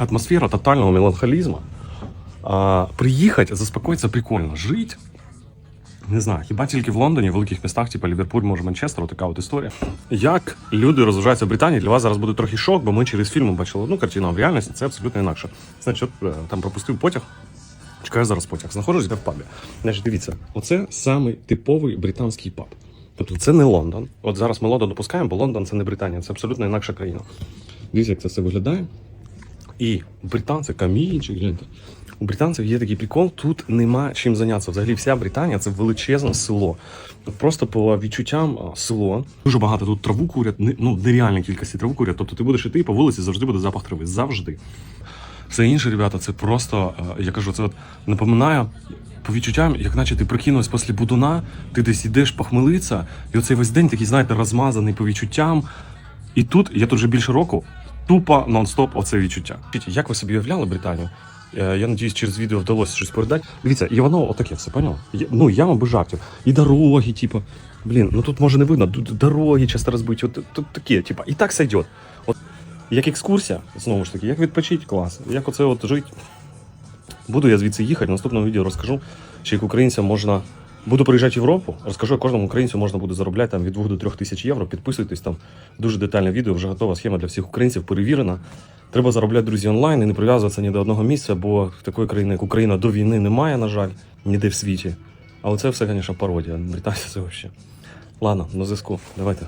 атмосфера тотального меланхолизма. А, приїхати, заспокоїтися прикольно. Жить. Не знаю, хіба тільки в Лондоні, в великих містах, типу Ліверпуль, може Манчестер, така от історія. Як люди розважаються в Британії, для вас зараз буде трохи шок, бо ми через фільм бачили одну картину, а в реальності це абсолютно інакше. Значить, от, е, там пропустив потяг. Чекаю зараз потяг. Знаходжусь де в пабі. Значить, дивіться, оце самий типовий британський паб. Тобто це не Лондон. От зараз ми Лондон допускаємо, бо Лондон це не Британія, це абсолютно інакша країна. Дивіться, як це все виглядає. І британці, камінчик, гляньте. У британців є такий прикол, тут нема чим зайнятися. Взагалі вся Британія це величезне село. Просто по відчуттям село. Дуже багато тут траву курять, ну нереальна кількості траву курять. Тобто ти будеш іти по вулиці, завжди буде запах трави. Завжди. Все інше, ребята, це просто, я кажу, це от напоминає по відчуттям, як наче ти прикинувся після будуна, ти десь йдеш похмелиться, і оцей весь день такий, знаєте, розмазаний по відчуттям. І тут, я тут вже більше року, тупо нон-стоп оце відчуття. Як ви собі уявляли Британію? Е, Я надіюсь, через відео вдалося щось передати. Дивіться, і воно отаке все, поняв? Ну, я вам без жартів. І дороги, типу. Блін, ну тут може не видно, дороги часто розбиті, от тут таке, типу, і так сойдет. От як екскурсія, знову ж таки, як відпочити клас, як оце от жити. Буду я звідси їхати, наступному відео розкажу, чи як українцям можна. Буду приїжджати в Європу, розкажу, як кожному українцю можна буде заробляти там від 2 до 3 тисяч євро. Підписуйтесь там дуже детальне відео, вже готова схема для всіх українців, перевірена. Треба заробляти, друзі, онлайн і не прив'язуватися ні до одного місця, бо такої країни, як Україна, до війни немає, на жаль, ніде в світі. Але це все, звісно, пародія. Британці це взагалі. Ладно, на зв'язку. Давайте.